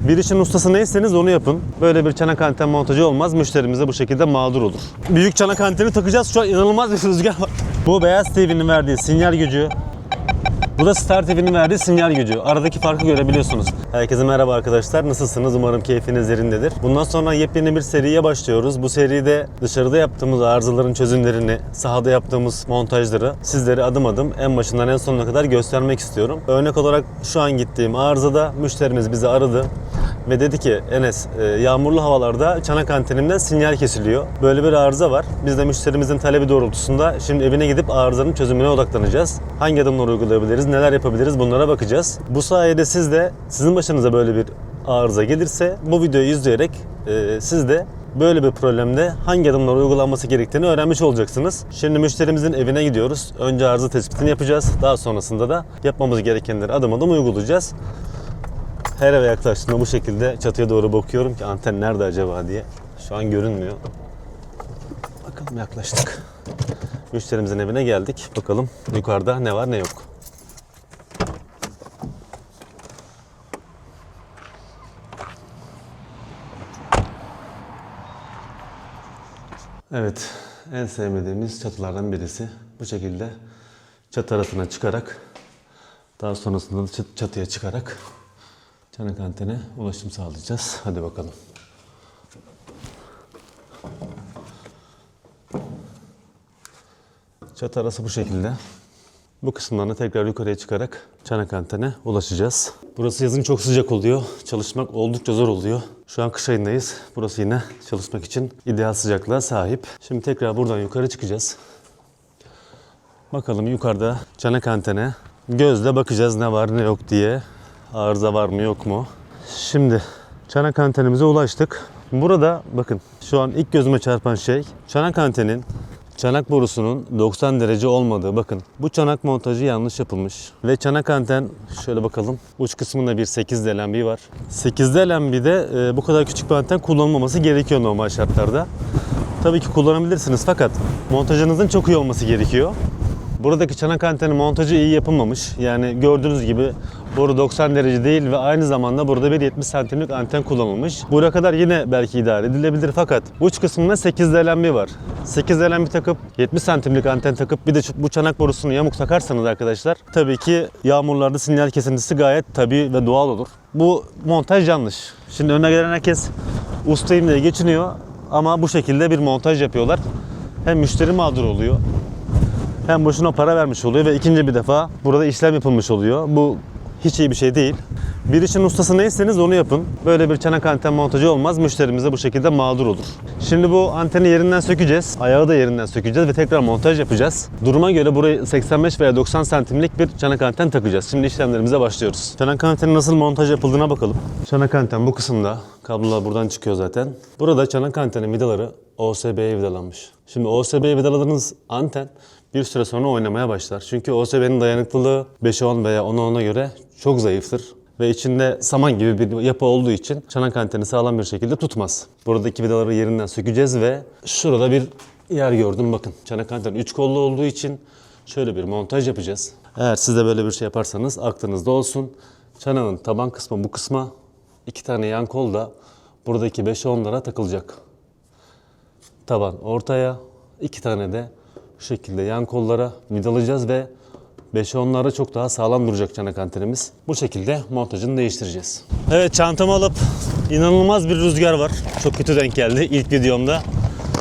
Bir işin ustası neyseniz onu yapın. Böyle bir çanak anten montajı olmaz. Müşterimiz de bu şekilde mağdur olur. Büyük çanak anteni takacağız. Şu an inanılmaz bir rüzgar var. Bu beyaz TV'nin verdiği sinyal gücü. Bu da Star TV'nin verdiği sinyal gücü. Aradaki farkı görebiliyorsunuz. Herkese merhaba arkadaşlar. Nasılsınız? Umarım keyfiniz yerindedir. Bundan sonra yepyeni bir seriye başlıyoruz. Bu seride dışarıda yaptığımız arızaların çözümlerini, sahada yaptığımız montajları sizlere adım adım en başından en sonuna kadar göstermek istiyorum. Örnek olarak şu an gittiğim arızada müşterimiz bizi aradı ve dedi ki Enes e, yağmurlu havalarda çanak antenimden sinyal kesiliyor. Böyle bir arıza var. Biz de müşterimizin talebi doğrultusunda şimdi evine gidip arızanın çözümüne odaklanacağız. Hangi adımları uygulayabiliriz, neler yapabiliriz bunlara bakacağız. Bu sayede siz de sizin başınıza böyle bir arıza gelirse bu videoyu izleyerek e, siz de böyle bir problemde hangi adımlar uygulanması gerektiğini öğrenmiş olacaksınız. Şimdi müşterimizin evine gidiyoruz. Önce arıza tespitini yapacağız. Daha sonrasında da yapmamız gerekenleri adım adım uygulayacağız. Her eve yaklaştığımda bu şekilde çatıya doğru bakıyorum ki anten nerede acaba diye. Şu an görünmüyor. Bakalım yaklaştık. Müşterimizin evine geldik. Bakalım yukarıda ne var ne yok. Evet, en sevmediğimiz çatılardan birisi. Bu şekilde çatı arasına çıkarak daha sonrasında da çat- çatıya çıkarak çanak antene ulaşım sağlayacağız. Hadi bakalım. Çatı arası bu şekilde. Bu kısımlarını tekrar yukarıya çıkarak çanak antene ulaşacağız. Burası yazın çok sıcak oluyor. Çalışmak oldukça zor oluyor. Şu an kış ayındayız. Burası yine çalışmak için ideal sıcaklığa sahip. Şimdi tekrar buradan yukarı çıkacağız. Bakalım yukarıda çanak antene. Gözle bakacağız ne var ne yok diye. Arıza var mı yok mu? Şimdi çanak antenimize ulaştık. Burada bakın şu an ilk gözüme çarpan şey çanak antenin çanak borusunun 90 derece olmadığı. Bakın bu çanak montajı yanlış yapılmış. Ve çanak anten şöyle bakalım. Uç kısmında bir 8 LNB var. 8 LNB'de e, bu kadar küçük bir anten kullanılmaması gerekiyor normal şartlarda. Tabii ki kullanabilirsiniz fakat montajınızın çok iyi olması gerekiyor. Buradaki çanak anteni montajı iyi yapılmamış. Yani gördüğünüz gibi boru 90 derece değil ve aynı zamanda burada bir 70 santimlik anten kullanılmış. Buraya kadar yine belki idare edilebilir fakat uç kısmında 8 LNB var. 8 LNB takıp 70 santimlik anten takıp bir de bu çanak borusunu yamuk takarsanız arkadaşlar tabii ki yağmurlarda sinyal kesintisi gayet tabii ve doğal olur. Bu montaj yanlış. Şimdi önüne gelen herkes ustayım diye geçiniyor ama bu şekilde bir montaj yapıyorlar. Hem müşteri mağdur oluyor hem boşuna para vermiş oluyor ve ikinci bir defa burada işlem yapılmış oluyor. Bu hiç iyi bir şey değil. Bir işin ustası neyseniz onu yapın. Böyle bir çanak anten montajı olmaz. Müşterimiz de bu şekilde mağdur olur. Şimdi bu anteni yerinden sökeceğiz. Ayağı da yerinden sökeceğiz ve tekrar montaj yapacağız. Duruma göre buraya 85 veya 90 santimlik bir çanak anten takacağız. Şimdi işlemlerimize başlıyoruz. Çanak antenin nasıl montaj yapıldığına bakalım. Çanak anten bu kısımda. Kablolar buradan çıkıyor zaten. Burada çanak antenin vidaları OSB'ye vidalanmış. Şimdi OSB'ye vidaladığınız anten bir süre sonra oynamaya başlar. Çünkü OSB'nin dayanıklılığı 5'e 10 veya 10'a 10'a göre çok zayıftır. Ve içinde saman gibi bir yapı olduğu için çanak anteni sağlam bir şekilde tutmaz. Buradaki vidaları yerinden sökeceğiz ve şurada bir yer gördüm bakın. Çanak anten 3 kollu olduğu için şöyle bir montaj yapacağız. Eğer siz de böyle bir şey yaparsanız aklınızda olsun. Çanağın taban kısmı bu kısma iki tane yan kol da buradaki 5'e 10'lara takılacak. Taban ortaya, iki tane de bu şekilde yan kollara vidalayacağız ve 5'e 10'lara çok daha sağlam duracak çanak antenimiz. Bu şekilde montajını değiştireceğiz. Evet çantamı alıp inanılmaz bir rüzgar var. Çok kötü denk geldi ilk videomda.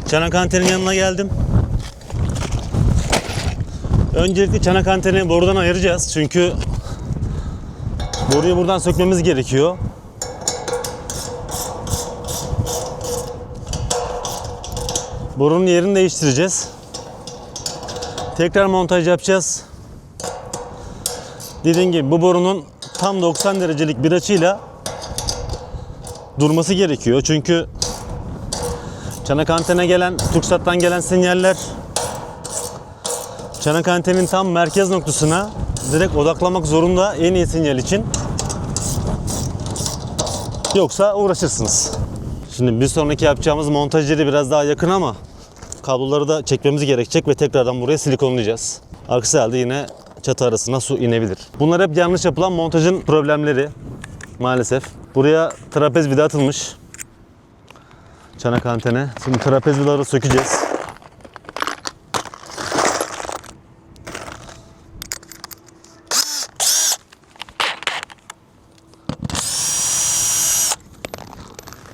Çanak antenin yanına geldim. Öncelikle çanak anteni borudan ayıracağız çünkü boruyu buradan sökmemiz gerekiyor. Borunun yerini değiştireceğiz. Tekrar montaj yapacağız. Dediğim gibi bu borunun tam 90 derecelik bir açıyla durması gerekiyor. Çünkü çanak antene gelen, TürkSat'tan gelen sinyaller çanak antenin tam merkez noktasına direkt odaklamak zorunda en iyi sinyal için. Yoksa uğraşırsınız. Şimdi bir sonraki yapacağımız montaj yeri biraz daha yakın ama kabloları da çekmemiz gerekecek ve tekrardan buraya silikonlayacağız. Aksi halde yine çatı arasına su inebilir. Bunlar hep yanlış yapılan montajın problemleri maalesef. Buraya trapez vida atılmış. Çanak antene. Şimdi trapez vidaları sökeceğiz.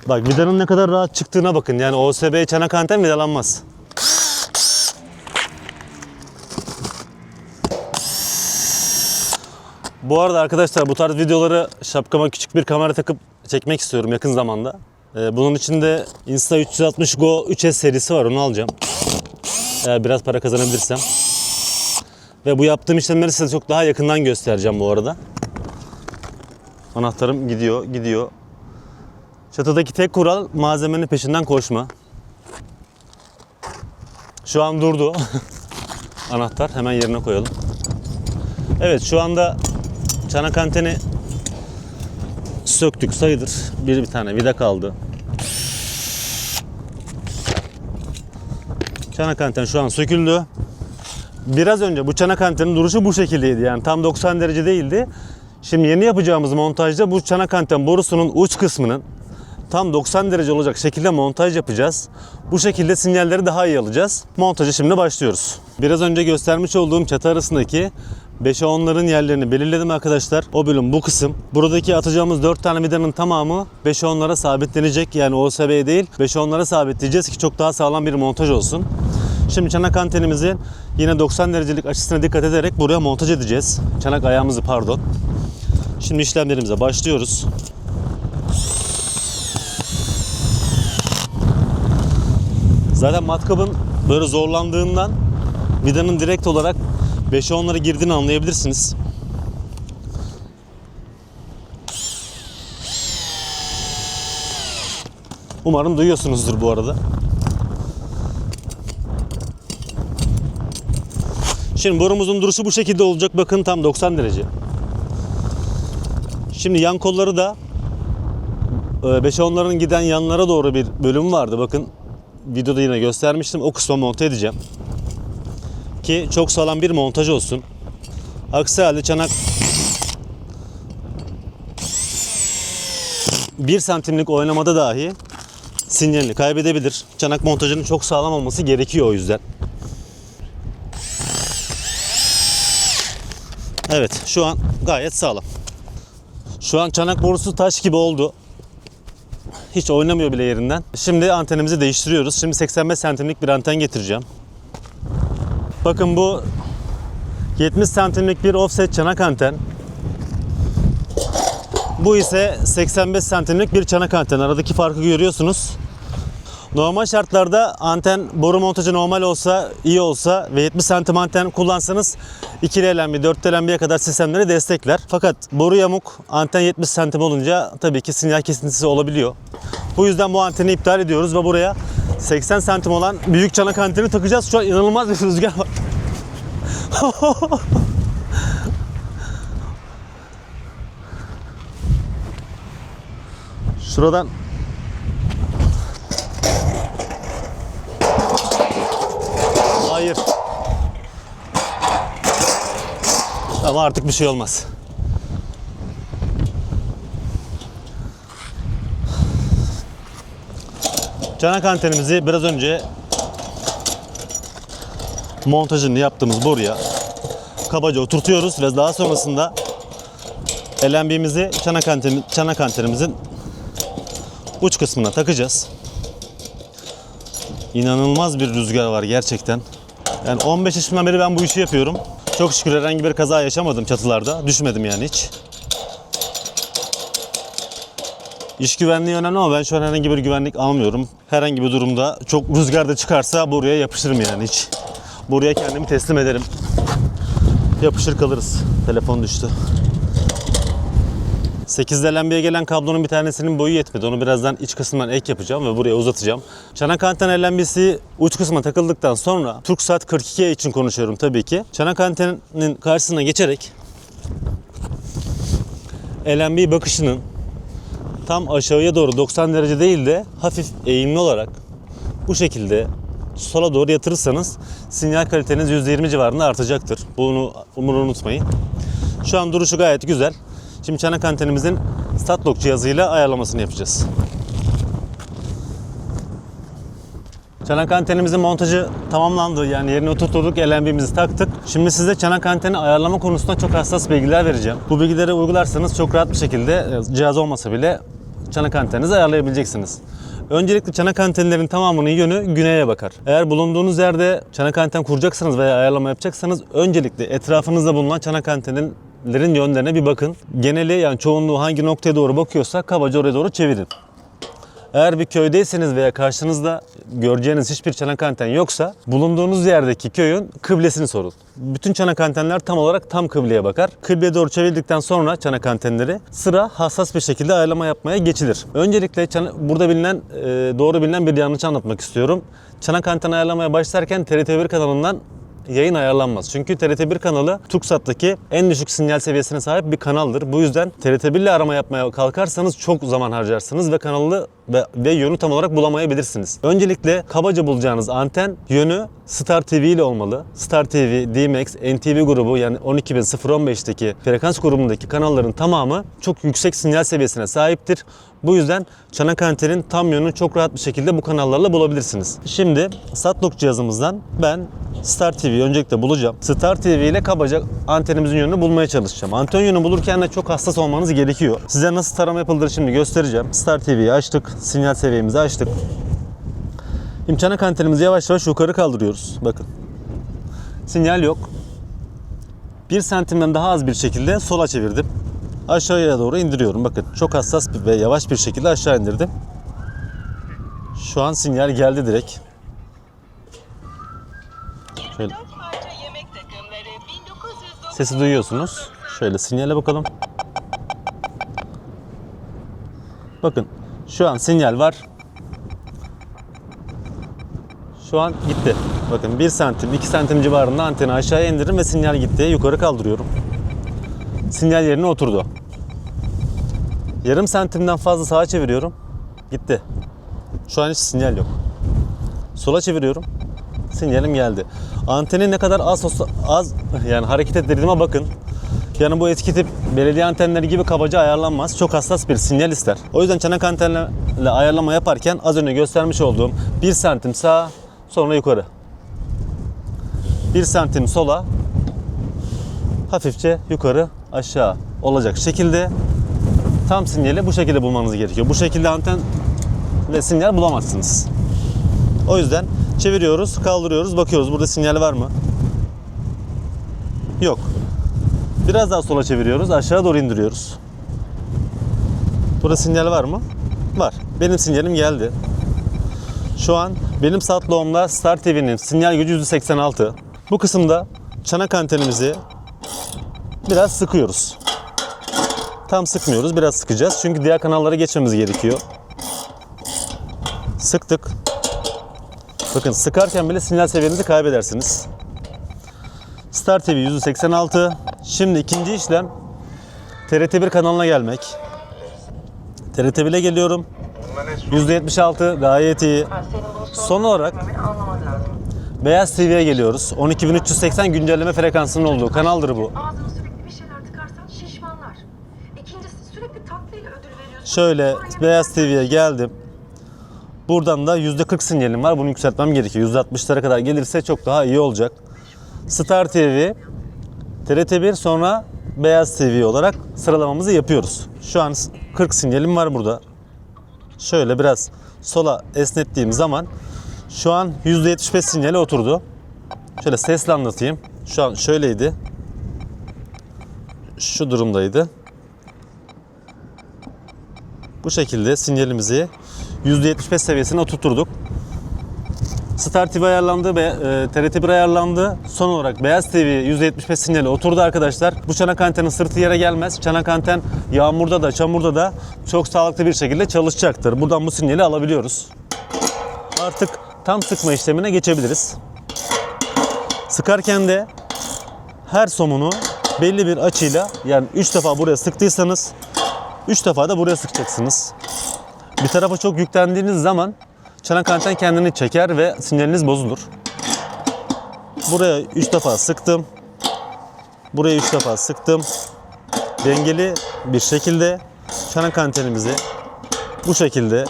Bak vidanın ne kadar rahat çıktığına bakın. Yani OSB çanak anten vidalanmaz. Bu arada arkadaşlar bu tarz videoları şapkama küçük bir kamera takıp çekmek istiyorum yakın zamanda. Ee, bunun için de Insta 360 Go 3S serisi var onu alacağım. Eğer biraz para kazanabilirsem. Ve bu yaptığım işlemleri size çok daha yakından göstereceğim bu arada. Anahtarım gidiyor, gidiyor. Çatıdaki tek kural malzemenin peşinden koşma. Şu an durdu. Anahtar hemen yerine koyalım. Evet şu anda çanak anteni söktük sayılır. Bir bir tane vida kaldı. Çanak anten şu an söküldü. Biraz önce bu çanak antenin duruşu bu şekildeydi. Yani tam 90 derece değildi. Şimdi yeni yapacağımız montajda bu çanak anten borusunun uç kısmının tam 90 derece olacak şekilde montaj yapacağız. Bu şekilde sinyalleri daha iyi alacağız. Montaja şimdi başlıyoruz. Biraz önce göstermiş olduğum çatı arasındaki 5'e 10'ların yerlerini belirledim arkadaşlar. O bölüm bu kısım. Buradaki atacağımız 4 tane vidanın tamamı 5'e 10'lara sabitlenecek. Yani OSB değil 5'e 10'lara sabitleyeceğiz ki çok daha sağlam bir montaj olsun. Şimdi çanak antenimizi yine 90 derecelik açısına dikkat ederek buraya montaj edeceğiz. Çanak ayağımızı pardon. Şimdi işlemlerimize başlıyoruz. Zaten matkabın böyle zorlandığından vidanın direkt olarak 5'e 10'lara girdiğini anlayabilirsiniz. Umarım duyuyorsunuzdur bu arada. Şimdi borumuzun duruşu bu şekilde olacak. Bakın tam 90 derece. Şimdi yan kolları da 5'e 10'ların giden yanlara doğru bir bölüm vardı. Bakın videoda yine göstermiştim. O kısma monte edeceğim. Ki çok sağlam bir montaj olsun. Aksi halde çanak 1 santimlik oynamada dahi sinyalini kaybedebilir. Çanak montajının çok sağlam olması gerekiyor o yüzden. Evet şu an gayet sağlam. Şu an çanak borusu taş gibi oldu. Hiç oynamıyor bile yerinden. Şimdi antenimizi değiştiriyoruz. Şimdi 85 santimlik bir anten getireceğim. Bakın bu 70 santimlik bir offset çanak anten. Bu ise 85 santimlik bir çanak anten. Aradaki farkı görüyorsunuz. Normal şartlarda anten boru montajı normal olsa, iyi olsa ve 70 santim anten kullansanız ikili LNB, 4 LNB'ye kadar sistemleri destekler. Fakat boru yamuk, anten 70 santim olunca tabii ki sinyal kesintisi olabiliyor. Bu yüzden bu anteni iptal ediyoruz ve buraya 80 santim olan büyük çanak anteni takacağız. Şu an inanılmaz bir rüzgar var. Şuradan Hayır. Ama artık bir şey olmaz. Çanak antenimizi biraz önce montajını yaptığımız boruya kabaca oturtuyoruz ve daha sonrasında LNB'mizi çanak, anteni, çanak antenimizin uç kısmına takacağız. İnanılmaz bir rüzgar var gerçekten. Yani 15 yaşımdan beri ben bu işi yapıyorum. Çok şükür herhangi bir kaza yaşamadım çatılarda. Düşmedim yani hiç. İş güvenliği önemli ama ben şu an herhangi bir güvenlik almıyorum. Herhangi bir durumda çok rüzgar da çıkarsa buraya yapışırım yani hiç. Buraya kendimi teslim ederim. Yapışır kalırız. Telefon düştü. 8 LNB'ye gelen kablonun bir tanesinin boyu yetmedi. Onu birazdan iç kısmından ek yapacağım ve buraya uzatacağım. Çanak anten LNB'si uç kısma takıldıktan sonra TürkSat 42E için konuşuyorum tabii ki. Çanak antenin karşısına geçerek LNB bakışının tam aşağıya doğru 90 derece değil de hafif eğimli olarak bu şekilde sola doğru yatırırsanız sinyal kaliteniz %20 civarında artacaktır. Bunu, bunu unutmayın. Şu an duruşu gayet güzel. Şimdi çanak antenimizin Statlock cihazıyla ayarlamasını yapacağız. Çanak antenimizin montajı tamamlandı. Yani yerine oturturduk, LNB'mizi taktık. Şimdi size çanak anteni ayarlama konusunda çok hassas bilgiler vereceğim. Bu bilgileri uygularsanız çok rahat bir şekilde e, cihaz olmasa bile çanak anteninizi ayarlayabileceksiniz. Öncelikle çanak antenlerin tamamının yönü güneye bakar. Eğer bulunduğunuz yerde çanak anten kuracaksanız veya ayarlama yapacaksanız öncelikle etrafınızda bulunan çanak antenlerin yönlerine bir bakın. Geneli yani çoğunluğu hangi noktaya doğru bakıyorsa kabaca oraya doğru çevirin. Eğer bir köydeyseniz veya karşınızda göreceğiniz hiçbir çanak anten yoksa bulunduğunuz yerdeki köyün kıblesini sorun. Bütün çanak antenler tam olarak tam kıbleye bakar. Kıbleye doğru çevirdikten sonra çanak antenleri sıra hassas bir şekilde ayarlama yapmaya geçilir. Öncelikle burada bilinen e, doğru bilinen bir yanlış anlatmak istiyorum. Çanak anten ayarlamaya başlarken TRT1 kanalından yayın ayarlanmaz. Çünkü TRT1 kanalı TürkSat'taki en düşük sinyal seviyesine sahip bir kanaldır. Bu yüzden TRT1 ile arama yapmaya kalkarsanız çok zaman harcarsınız ve kanalı ve, ve yönü tam olarak bulamayabilirsiniz. Öncelikle kabaca bulacağınız anten yönü Star TV ile olmalı. Star TV, D-Max, NTV grubu yani 12015'teki frekans grubundaki kanalların tamamı çok yüksek sinyal seviyesine sahiptir. Bu yüzden çanak antenin tam yönünü çok rahat bir şekilde bu kanallarla bulabilirsiniz. Şimdi Satlock cihazımızdan ben Star TV'yi öncelikle bulacağım. Star TV ile kabaca antenimizin yönünü bulmaya çalışacağım. Anten yönü bulurken de çok hassas olmanız gerekiyor. Size nasıl tarama yapıldığını şimdi göstereceğim. Star TV'yi açtık. Sinyal seviyemizi açtık. Şimdi çanak antenimizi yavaş yavaş yukarı kaldırıyoruz. Bakın. Sinyal yok. 1 santimden daha az bir şekilde sola çevirdim. Aşağıya doğru indiriyorum. Bakın çok hassas ve yavaş bir şekilde aşağı indirdim. Şu an sinyal geldi direkt. Şöyle 4 parça yemek takımları 1909 sesi duyuyorsunuz. Şöyle sinyale bakalım. Bakın şu an sinyal var. Şu an gitti. Bakın 1 santim 2 santim civarında anteni aşağıya indirdim ve sinyal gitti. Yukarı kaldırıyorum. Sinyal yerine oturdu. Yarım santimden fazla sağa çeviriyorum. Gitti. Şu an hiç sinyal yok. Sola çeviriyorum. Sinyalim geldi. Anteni ne kadar az olsa- az yani hareket ettirdiğime bakın. Yani bu eski tip belediye antenleri gibi kabaca ayarlanmaz. Çok hassas bir sinyal ister. O yüzden çanak antenle ayarlama yaparken az önce göstermiş olduğum 1 santim sağa sonra yukarı. 1 santim sola hafifçe yukarı aşağı olacak şekilde tam sinyali bu şekilde bulmanız gerekiyor. Bu şekilde anten ve sinyal bulamazsınız. O yüzden çeviriyoruz, kaldırıyoruz, bakıyoruz burada sinyal var mı? Yok. Biraz daha sola çeviriyoruz, aşağı doğru indiriyoruz. Burada sinyal var mı? Var. Benim sinyalim geldi. Şu an benim saatloğumla Star TV'nin sinyal gücü %86. Bu kısımda çanak antenimizi biraz sıkıyoruz. Tam sıkmıyoruz, biraz sıkacağız. Çünkü diğer kanallara geçmemiz gerekiyor. Sıktık. Bakın sıkarken bile sinyal seviyenizi kaybedersiniz. Star TV %86. Şimdi ikinci işlem TRT1 kanalına gelmek. TRT1'e geliyorum. %76 gayet iyi. Son olarak Beyaz TV'ye geliyoruz. 12380 güncelleme frekansının olduğu kanaldır bu. Şöyle Beyaz TV'ye geldim. Buradan da %40 sinyalim var. Bunu yükseltmem gerekiyor. %60'lara kadar gelirse çok daha iyi olacak. Star TV, TRT1 sonra Beyaz TV olarak sıralamamızı yapıyoruz. Şu an 40 sinyalim var burada. Şöyle biraz sola esnettiğim zaman şu an %75 sinyale oturdu. Şöyle sesle anlatayım. Şu an şöyleydi. Şu durumdaydı. Bu şekilde sinyalimizi %75 seviyesine oturtturduk. Star TV ayarlandı ve e, TRT1 ayarlandı. Son olarak Beyaz TV %75 sinyali oturdu arkadaşlar. Bu çanak antenin sırtı yere gelmez. Çanak anten yağmurda da çamurda da çok sağlıklı bir şekilde çalışacaktır. Buradan bu sinyali alabiliyoruz. Artık tam sıkma işlemine geçebiliriz. Sıkarken de her somunu belli bir açıyla yani 3 defa buraya sıktıysanız 3 defa da buraya sıkacaksınız. Bir tarafa çok yüklendiğiniz zaman çanak anten kendini çeker ve sinyaliniz bozulur. Buraya 3 defa sıktım. Buraya 3 defa sıktım. Dengeli bir şekilde çanak antenimizi bu şekilde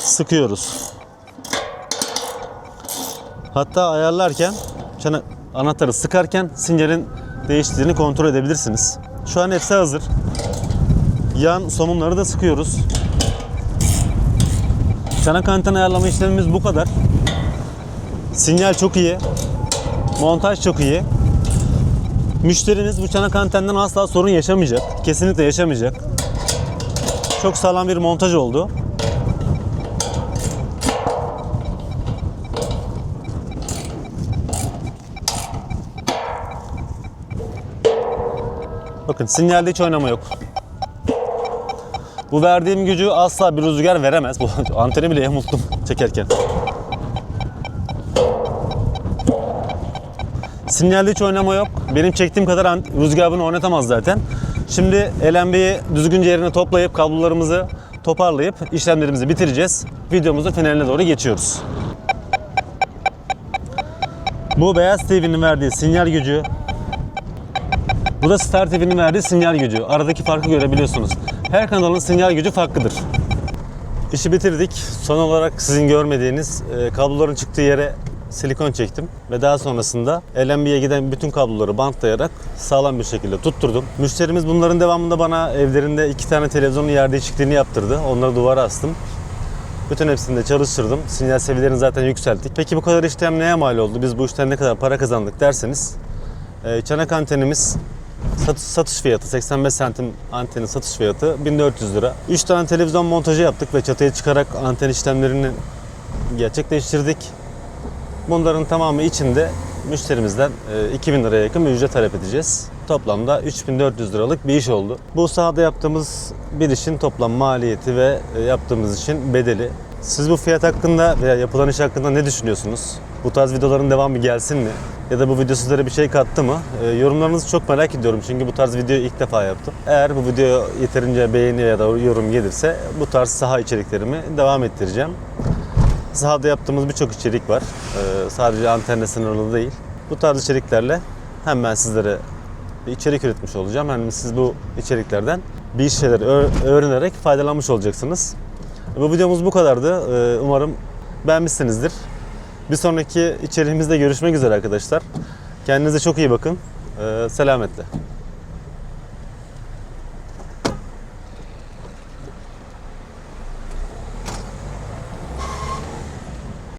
sıkıyoruz. Hatta ayarlarken çanak anahtarı sıkarken sinyalin değiştiğini kontrol edebilirsiniz. Şu an hepsi hazır. Yan somunları da sıkıyoruz. Çanak anten ayarlama işlemimiz bu kadar. Sinyal çok iyi. Montaj çok iyi. Müşterimiz bu çanak antenden asla sorun yaşamayacak. Kesinlikle yaşamayacak. Çok sağlam bir montaj oldu. Bakın sinyalde hiç oynama yok. Bu verdiğim gücü asla bir rüzgar veremez. Bu anteni bile yamulttum çekerken. Sinyalde hiç oynama yok. Benim çektiğim kadar rüzgar bunu oynatamaz zaten. Şimdi LNB'yi düzgünce yerine toplayıp kablolarımızı toparlayıp işlemlerimizi bitireceğiz. Videomuzun finaline doğru geçiyoruz. Bu Beyaz TV'nin verdiği sinyal gücü, bu da Star TV'nin verdiği sinyal gücü. Aradaki farkı görebiliyorsunuz. Her kanalın sinyal gücü farklıdır. İşi bitirdik. Son olarak sizin görmediğiniz e, kabloların çıktığı yere silikon çektim ve daha sonrasında LNB'ye giden bütün kabloları bantlayarak sağlam bir şekilde tutturdum. Müşterimiz bunların devamında bana evlerinde iki tane televizyonun yer değişikliğini yaptırdı. Onları duvara astım. Bütün hepsini de çalıştırdım. Sinyal seviyelerini zaten yükselttik. Peki bu kadar işlem neye mal oldu? Biz bu işten ne kadar para kazandık derseniz e, çanak antenimiz satış, satış fiyatı 85 santim antenin satış fiyatı 1400 lira. 3 tane televizyon montajı yaptık ve çatıya çıkarak anten işlemlerini gerçekleştirdik. Bunların tamamı içinde müşterimizden e, 2000 liraya yakın bir ücret talep edeceğiz. Toplamda 3400 liralık bir iş oldu. Bu sahada yaptığımız bir işin toplam maliyeti ve e, yaptığımız işin bedeli. Siz bu fiyat hakkında veya yapılan iş hakkında ne düşünüyorsunuz? Bu tarz videoların devamı gelsin mi? Ya da bu video sizlere bir şey kattı mı? E, yorumlarınızı çok merak ediyorum çünkü bu tarz videoyu ilk defa yaptım. Eğer bu video yeterince beğeni ya da yorum gelirse bu tarz saha içeriklerimi devam ettireceğim. Sahada yaptığımız birçok içerik var. Ee, sadece antenle sınırlı değil. Bu tarz içeriklerle hem ben sizlere bir içerik üretmiş olacağım hem siz bu içeriklerden bir şeyler öğrenerek faydalanmış olacaksınız. Bu videomuz bu kadardı. Ee, umarım beğenmişsinizdir. Bir sonraki içeriğimizde görüşmek üzere arkadaşlar. Kendinize çok iyi bakın. Ee, selametle.